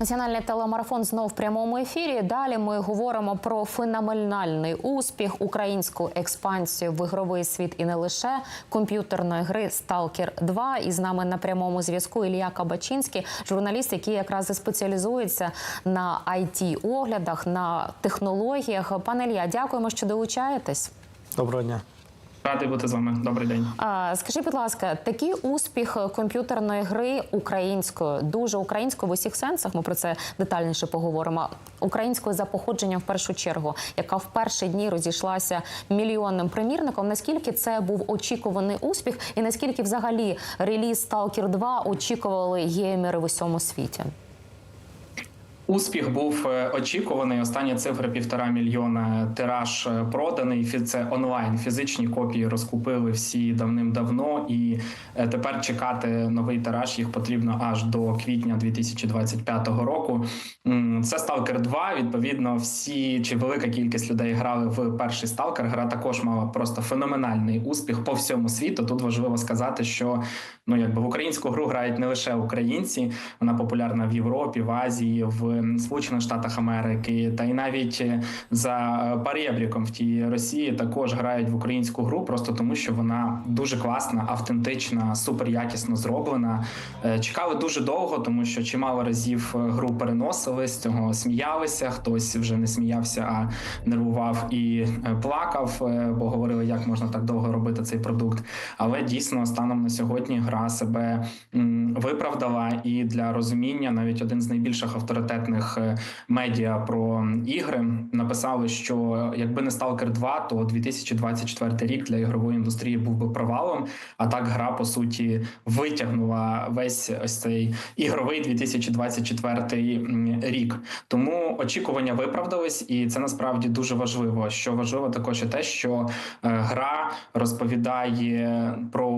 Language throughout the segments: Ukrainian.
Національний телемарафон знов в прямому ефірі. Далі ми говоримо про феноменальний успіх, українську експансію в ігровий світ і не лише комп'ютерної гри Сталкер 2 І з нами на прямому зв'язку Ілля Кабачинський, журналіст, який якраз і спеціалізується на it оглядах, на технологіях. Пане Ілля, дякуємо, що долучаєтесь. Доброго дня. Радий бути з вами. Добрий день. А, Скажіть, будь ласка, такий успіх комп'ютерної гри українською, дуже українською в усіх сенсах. Ми про це детальніше поговоримо. Українською за походженням в першу чергу, яка в перші дні розійшлася мільйонним примірником. Наскільки це був очікуваний успіх, і наскільки взагалі реліз Stalker 2 очікували геймери в усьому світі? Успіх був е, очікуваний. Останні цифри півтора мільйона тираж е, проданий. Це онлайн. Фізичні копії розкупили всі давним-давно, і е, тепер чекати новий тираж їх потрібно аж до квітня 2025 року. Це Stalker 2. Відповідно, всі чи велика кількість людей грали в перший Stalker. Гра також мала просто феноменальний успіх по всьому світу. Тут важливо сказати, що ну якби в українську гру грають не лише українці, вона популярна в Європі, в Азії, в Сполучених Штатах Америки, та й навіть е, за парєбріком в тій Росії також грають в українську гру, просто тому що вона дуже класна, автентична, супер якісно зроблена. Е, Чекали дуже довго, тому що чимало разів е, гру переносили з цього сміялися. Хтось вже не сміявся, а нервував і е, плакав, е, бо говорили, як можна так довго робити цей продукт. Але дійсно, станом на сьогодні, гра себе виправдала, і для розуміння навіть один з найбільших авторитетних е, медіа про ігри написали, що якби не Stalker 2, то 2024 рік для ігрової індустрії був би провалом. А так гра по суті витягнула весь ось цей ігровий 2024 м, рік. Тому очікування виправдались, і це насправді дуже важливо. Що важливо також і те, що е, гра розповідає про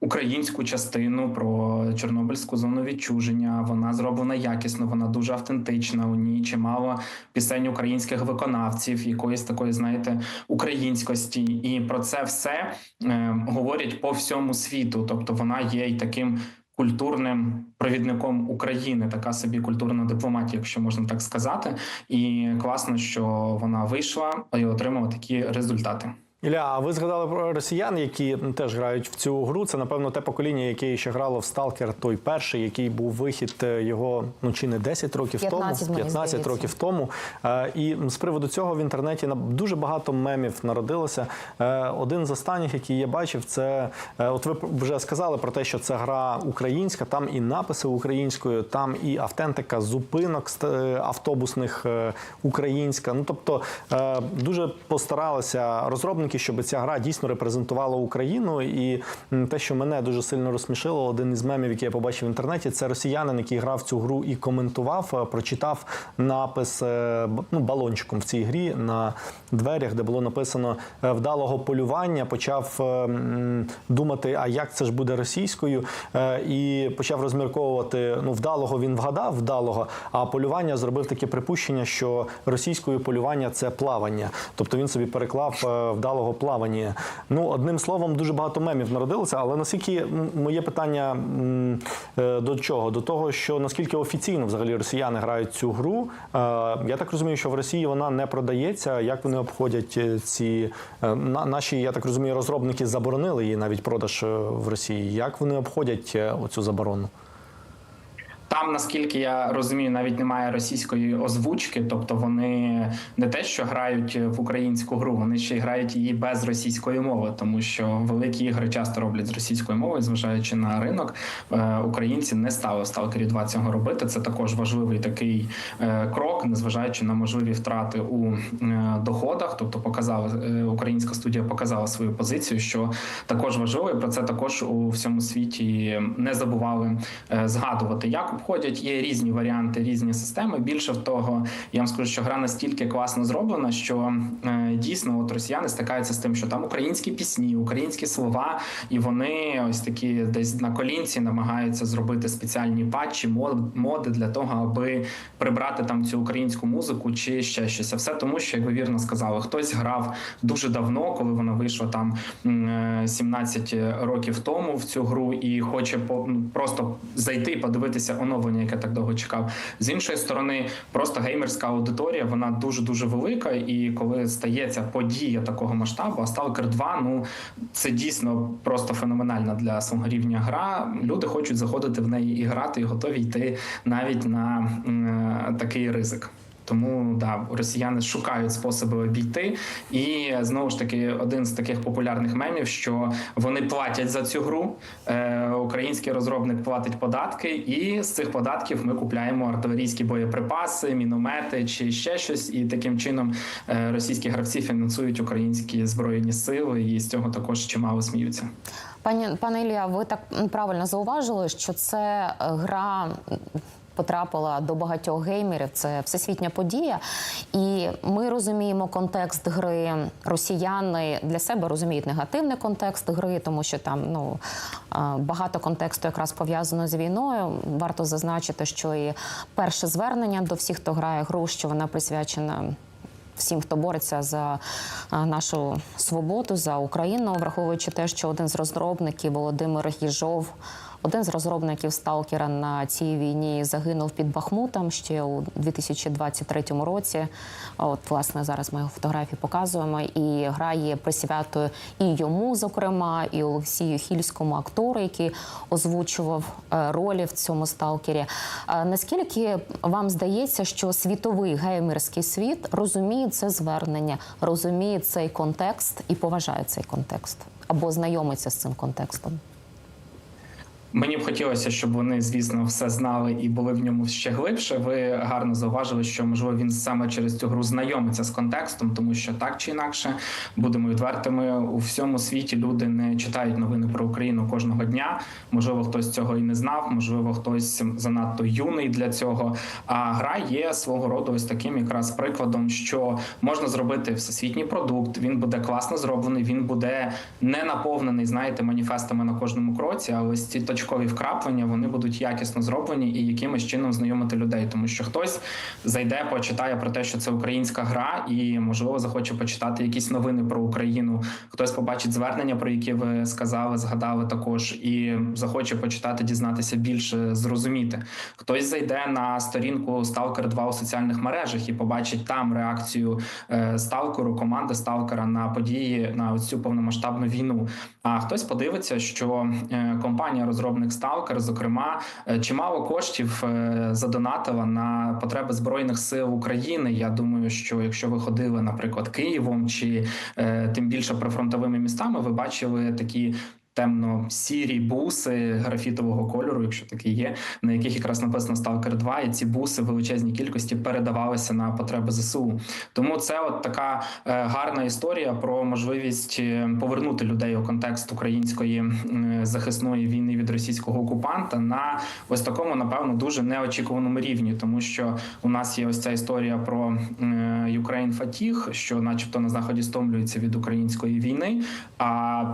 українську частину, про Чорнобильську зону відчуження. Вона зроблена якісно, вона дуже автентична. У ній чимало пісень українських виконавців, якоїсь такої, знаєте, українськості, і про це все е, говорять по всьому світу. Тобто вона є й таким. Культурним провідником України така собі культурна дипломатія, якщо можна так сказати, і класно, що вона вийшла і отримала такі результати. Ілля, а ви згадали про росіян, які теж грають в цю гру. Це напевно те покоління, яке ще грало в Сталкер, той перший, який був вихід е, його ну чи не 10 років 15, тому, 15 здається. років тому. Е, І з приводу цього в інтернеті дуже багато мемів народилося. Е, Один з останніх, який я бачив, це от ви вже сказали про те, що це гра українська, там і написи українською, там і автентика зупинок автобусних українська. Ну тобто дуже постаралися розробники, щоб ця гра дійсно репрезентувала Україну. І те, що мене дуже сильно розсмішило, один із мемів, який я побачив в інтернеті, це росіянин, який грав цю гру і коментував, е, прочитав напис е, ну, балончиком в цій грі на дверях, де було написано е, вдалого полювання. Почав думати, а як це ж буде російською, і почав розмірковувати. Ну, вдалого він вгадав, вдалого, а полювання зробив таке припущення, що російською полювання це плавання. Тобто він собі переклав е, вдалого плавання. Ну, одним словом, дуже багато мемів народилося, але наскільки моє питання е, до чого? До того, що наскільки офіційно взагалі росіяни грають цю гру. Е, Я так розумію, що в Росії вона не продається. Як вони обходять е, ці на- наші, я так розумію, розробники заборонили її навіть продаж в Росії. Як вони обходять оцю заборону? Там, наскільки я розумію, навіть немає російської озвучки, тобто вони не те, що грають в українську гру, вони ще й грають її без російської мови, тому що великі ігри часто роблять з російською мовою, зважаючи на ринок. Е, Українці не стали в 2 цього робити. Це також важливий такий е, крок, незважаючи на можливі втрати у е, доходах. Тобто, показала українська студія показала свою позицію, що також важливо, і про це також у всьому світі не забували згадувати. Як обходять є різні варіанти, різні системи. Більше в того, я вам скажу, що гра настільки класно зроблена, що е, дійсно от росіяни стикаються з тим, що там українські пісні, українські слова, і вони ось такі десь на колінці намагаються зробити спеціальні патчі, мод- моди для того, аби прибрати там цю українську музику чи ще щось. А все тому, що як ви вірно сказали, хтось грав дуже давно, коли вона вийшла там м, е, 17 років тому в цю гру, і хоче ну, просто зайти і подивитися оновлення, яке так довго чекав. З іншої сторони, просто геймерська аудиторія вона дуже дуже велика. І коли стається подія такого масштабу, а Stalker 2, ну це дійсно просто феноменальна для свого рівня гра. Люди хочуть заходити в неї і грати, і готові йти навіть на е, такий ризик. Тому да, росіяни шукають способи обійти. І знову ж таки, один з таких популярних мемів, що вони платять за цю гру. Е, український розробник платить податки, і з цих податків ми купляємо артилерійські боєприпаси, міномети чи ще щось. І таким чином е, російські гравці фінансують українські збройні сили, і з цього також чимало сміються. Пані пане Ілля, ви так правильно зауважили, що це е, гра. Потрапила до багатьох геймерів, це всесвітня подія, і ми розуміємо контекст гри. Росіяни для себе розуміють негативний контекст гри, тому що там ну багато контексту якраз пов'язано з війною. Варто зазначити, що і перше звернення до всіх, хто грає гру, що вона присвячена всім, хто бореться за нашу свободу, за Україну, враховуючи те, що один з розробників Володимир Їжов, один з розробників Сталкера на цій війні загинув під Бахмутом ще у 2023 році. От, власне, зараз ми його фотографії показуємо. І гра є присвятою і йому, зокрема, і Олексію Хільському, актору, який озвучував е, ролі в цьому сталкері. Е, Наскільки вам здається, що світовий геймерський світ розуміє це звернення, розуміє цей контекст і поважає цей контекст або знайомиться з цим контекстом? Мені б хотілося, щоб вони, звісно, все знали і були в ньому ще глибше. Ви гарно зауважили, що можливо він саме через цю гру знайомиться з контекстом, тому що так чи інакше будемо відвертими у всьому світі. Люди не читають новини про Україну кожного дня. Можливо, хтось цього і не знав, можливо, хтось занадто юний для цього. А гра є свого роду ось таким якраз прикладом, що можна зробити всесвітній продукт. Він буде класно зроблений. Він буде не наповнений, знаєте, маніфестами на кожному кроці, але ось ці точкові вкраплення вони будуть якісно зроблені і якимось чином знайомити людей, тому що хтось зайде, почитає про те, що це українська гра, і можливо захоче почитати якісь новини про Україну. Хтось побачить звернення, про які ви сказали, згадали також, і захоче почитати, дізнатися більше, зрозуміти. Хтось зайде на сторінку Stalker 2 у соціальних мережах і побачить там реакцію е, сталкеру, команди сталкера на події на цю повномасштабну війну. А хтось подивиться, що е, компанія розробник Сталкер, зокрема, е, чимало коштів е, задонатила на потреби збройних сил України. Я думаю, що якщо ви ходили, наприклад, Києвом чи е, тим більше прифронтовими містами, ви бачили такі. Темно-сірі буси графітового кольору, якщо такі є, на яких якраз написано Stalker 2, і ці буси в величезній кількості передавалися на потреби ЗСУ. Тому це от така е, гарна історія про можливість повернути людей у контекст української е, захисної війни від російського окупанта на ось такому, напевно, дуже неочікуваному рівні, тому що у нас є ось ця історія про е, Ukraine Fatigue, що, начебто, на заході стомлюється від української війни. А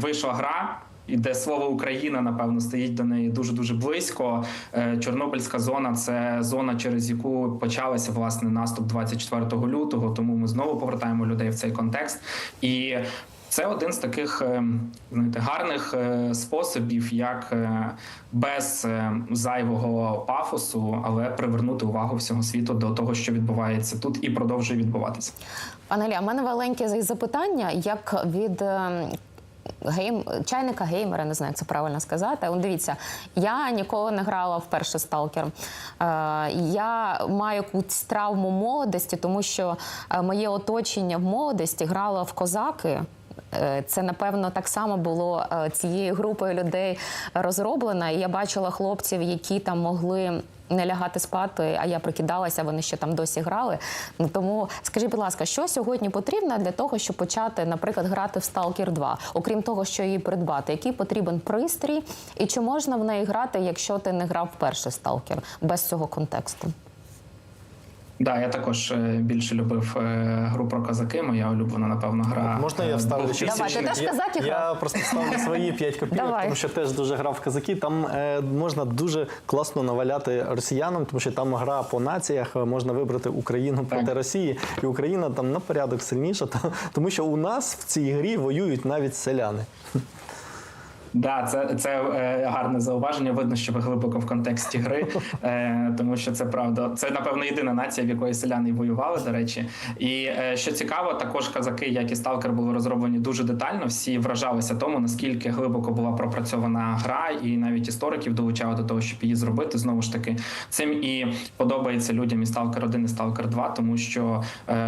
вийшла гра. І де слово Україна напевно стоїть до неї дуже дуже близько. Е, Чорнобильська зона це зона, через яку почалася власне наступ 24 лютого. Тому ми знову повертаємо людей в цей контекст. І це один з таких е, знаєте, гарних е, способів, як без зайвого пафосу, але привернути увагу всього світу до того, що відбувається тут, і продовжує відбуватися. Пане Ілля, у мене маленьке запитання, як від гейм чайника геймера, не знаю, як це правильно сказати. Он дивіться, я ніколи не грала в перший сталкер. Е, я маю якусь травму молодості, тому що е, моє оточення в молодості грало в козаки. Е, Це напевно так само було е, цією групою людей розроблено. І я бачила хлопців, які там могли не лягати спати, а я прикидалася, вони ще там досі грали. Ну тому скажіть, будь ласка, що сьогодні потрібно для того, щоб почати, наприклад, грати в Stalker 2, окрім того, що її придбати, який потрібен пристрій, і чи можна в неї грати, якщо ти не грав в перший Stalker, без цього контексту? Да, я також е, більше любив е, гру про козаки. Моя улюблена, напевно, гра. Можна я е, вставлю ще Давай, ти теж я, казаки я просто ставлю свої 5 копійок, Давай. тому що теж дуже грав в казаки. Там е, можна дуже класно наваляти росіянам, тому що там гра по націях, можна вибрати Україну проти Росії, і Україна там на порядок сильніша, та- тому що у нас в цій грі воюють навіть селяни. Да, це, це е, гарне зауваження. Видно, що ви глибоко в контексті гри, е, тому що це правда. Це напевно єдина нація, в якої селяни воювали. До речі, і е, що цікаво, також казаки, як і сталкер, були розроблені дуже детально. Всі вражалися тому, наскільки глибоко була пропрацьована гра, і навіть істориків долучали до того, щоб її зробити. Знову ж таки, цим і подобається людям і сталкер 1 і сталкер 2, тому що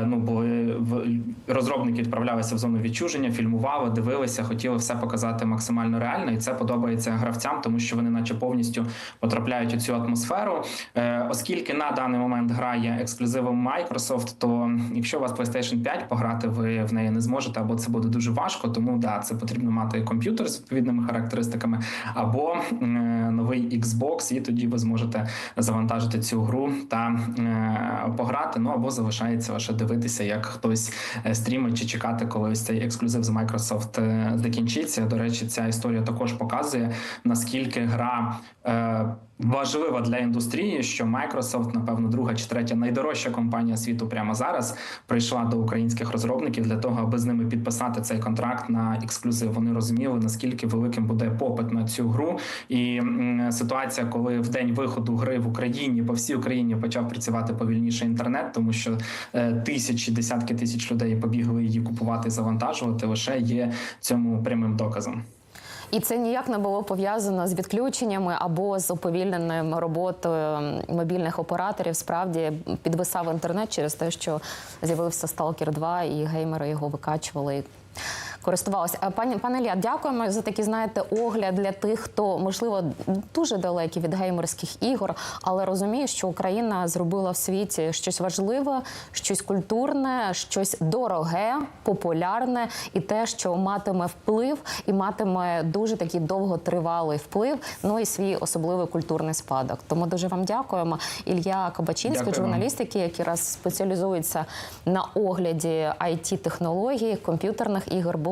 ну були в розробники відправлялися в зону відчуження, фільмували, дивилися, хотіли все показати максимально реально, і це подобається гравцям, тому що вони, наче повністю потрапляють у цю атмосферу. Е, оскільки на даний момент грає ексклюзивом Microsoft, то якщо у вас PlayStation 5, пограти ви в неї не зможете, або це буде дуже важко. Тому да, це потрібно мати комп'ютер з відповідними характеристиками, або е, новий Xbox, і тоді ви зможете завантажити цю гру та е, пограти. Ну або залишається лише дивитися, як хтось е, стрімить чи чекати, коли ось цей ексклюзив з Microsoft е, закінчиться. До речі, ця історія також показує наскільки гра. Е, Важлива для індустрії, що Microsoft, напевно, друга чи третя найдорожча компанія світу прямо зараз прийшла до українських розробників для того, аби з ними підписати цей контракт на ексклюзив. Вони розуміли наскільки великим буде попит на цю гру. І м, ситуація, коли в день виходу гри в Україні по всій Україні почав працювати повільніше інтернет, тому що е, тисячі, десятки тисяч людей побігли її купувати завантажувати, лише є цьому прямим доказом. І це ніяк не було пов'язано з відключеннями або з уповільненою роботою мобільних операторів. Справді підвисав інтернет через те, що з'явився Сталкер 2 і геймери його викачували. І Користувалися Е, пані пане Ілля, дякуємо за такий, знаєте, огляд для тих, хто можливо дуже далекий від геймерських ігор, але розуміє, що Україна зробила в світі щось важливе, щось культурне, щось дороге, популярне, і те, що матиме вплив і матиме дуже такий довготривалий вплив. Ну і свій особливий культурний спадок. Тому дуже вам дякуємо. Ілля Кабачинський, Дякую журналістики, який раз спеціалізується на огляді it технологій комп'ютерних ігор,